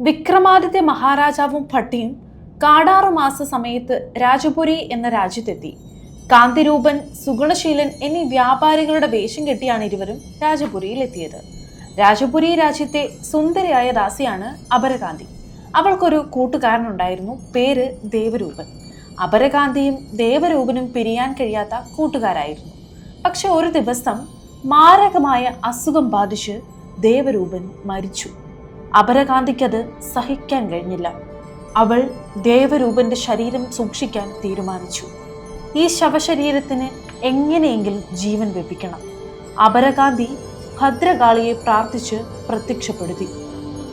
വിക്രമാദിത്യ മഹാരാജാവും ഭട്ടിയും കാടാറു മാസ സമയത്ത് രാജപുരി എന്ന രാജ്യത്തെത്തി. കാന്തിരൂപൻ സുഗുണശീലൻ എന്നീ വ്യാപാരികളുടെ വേഷം കെട്ടിയാണ് ഇരുവരും രാജപുരിയിൽ എത്തിയത് രാജപുരി രാജ്യത്തെ സുന്ദരിയായ ദാസിയാണ് അപരകാന്തി. അവൾക്കൊരു കൂട്ടുകാരനുണ്ടായിരുന്നു പേര് ദേവരൂപൻ. അപരകാന്തിയും ദേവരൂപനും പിരിയാൻ കഴിയാത്ത കൂട്ടുകാരായിരുന്നു. പക്ഷെ ഒരു ദിവസം മാരകമായ അസുഖം ബാധിച്ച് ദേവരൂപൻ മരിച്ചു. അപരകാന്തിക്കത് സഹിക്കാൻ കഴിഞ്ഞില്ല. അവൾ ദേവരൂപന്റെ ശരീരം സൂക്ഷിക്കാൻ തീരുമാനിച്ചു. ഈ ശവശരീരത്തിന് എങ്ങനെയെങ്കിലും ജീവൻ വെപ്പിക്കണം അപരകാന്തി ഭദ്രകാളിയെ പ്രാർത്ഥിച്ച് പ്രത്യക്ഷപ്പെടുത്തി.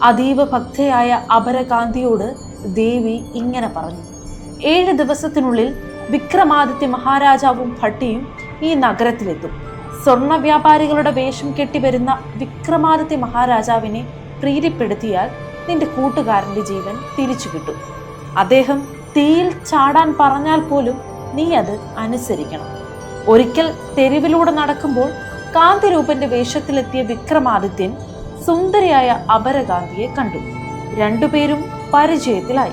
അതീവ ഭക്തയായ അപരകാന്തിയോട് ദേവി ഇങ്ങനെ പറഞ്ഞു. ഏഴ് ദിവസത്തിനുള്ളിൽ വിക്രമാദിത്യ മഹാരാജാവും ഭട്ടിയും ഈ നഗരത്തിലെത്തും. സ്വർണ വ്യാപാരികളുടെ വേഷം കെട്ടിവരുന്ന വിക്രമാദിത്യ മഹാരാജാവിനെ പ്രീതിപ്പെടുത്തിയാൽ നിന്റെ കൂട്ടുകാരന്റെ ജീവൻ തിരിച്ചു കിട്ടും. അദ്ദേഹം തീയിൽ ചാടാൻ പറഞ്ഞാൽ പോലും നീ അത് അനുസരിക്കണം. ഒരിക്കൽ തെരുവിലൂടെ നടക്കുമ്പോൾ കാന്തിരൂപന്റെ വേഷത്തിലെത്തിയ വിക്രമാദിത്യൻ സുന്ദരിയായ അപരകാന്തിയെ കണ്ടു. രണ്ടുപേരും പരിചയത്തിലായി.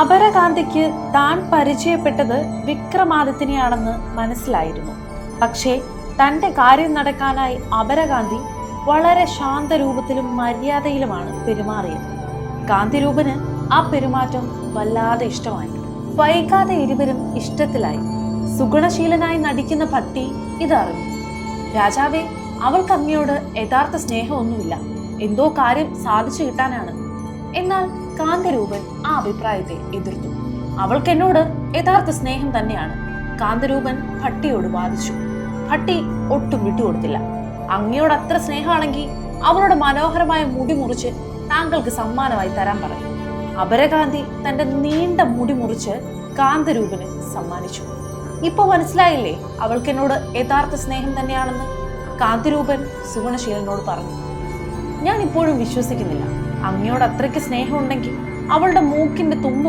അപരകാന്തിക്ക് താൻ പരിചയപ്പെട്ടത് വിക്രമാദിത്യനെയാണെന്ന് മനസ്സിലായിരുന്നു. പക്ഷേ തന്റെ കാര്യം നടക്കാനായി അപരകാന്തി വളരെ ശാന്തരൂപത്തിലും മര്യാദയിലുമാണ് പെരുമാറിയത്. കാന്തിരൂപന് ആ പെരുമാറ്റം വല്ലാതെ ഇഷ്ടമായി. വൈകാതെ ഇരുവരും ഇഷ്ടത്തിലായി. സുഗുണശീലനായി നടിക്കുന്ന ഭട്ടി ഇതറിഞ്ഞു. രാജാവേ അവൾക്ക് അങ്ങയോട് യഥാർത്ഥ സ്നേഹമൊന്നുമില്ല. എന്തോ കാര്യം സാധിച്ചു കിട്ടാനാണ്. എന്നാൽ കാന്തരൂപൻ ആ അഭിപ്രായത്തെ എതിർത്തു. അവൾക്ക് എന്നോട് യഥാർത്ഥ സ്നേഹം തന്നെയാണ്. കാന്തരൂപൻ ഭട്ടിയോട് വാദിച്ചു. ഭട്ടി ഒട്ടും വിട്ടുകൊടുത്തില്ല. അങ്ങയോട് അത്ര സ്നേഹമാണെങ്കിൽ അവളുടെ മനോഹരമായ മുടി മുറിച്ച് താങ്കൾക്ക് സമ്മാനമായി തരാൻ പറഞ്ഞു. അപരകാന്തി തന്റെ നീണ്ട മുടി മുറിച്ച് കാന്തരൂപന് സമ്മാനിച്ചു. ഇപ്പൊ മനസ്സിലായില്ലേ അവൾക്ക് എന്നോട് യഥാർത്ഥ സ്നേഹം തന്നെയാണെന്ന്? കാന്തിരൂപൻ സുഗുണശീലനോട് പറഞ്ഞു. ഞാൻ ഇപ്പോഴും വിശ്വസിക്കുന്നില്ല. അങ്ങയോട് അത്രയ്ക്ക് സ്നേഹമുണ്ടെങ്കിൽ അവളുടെ മൂക്കിന്റെ തുമ്പ്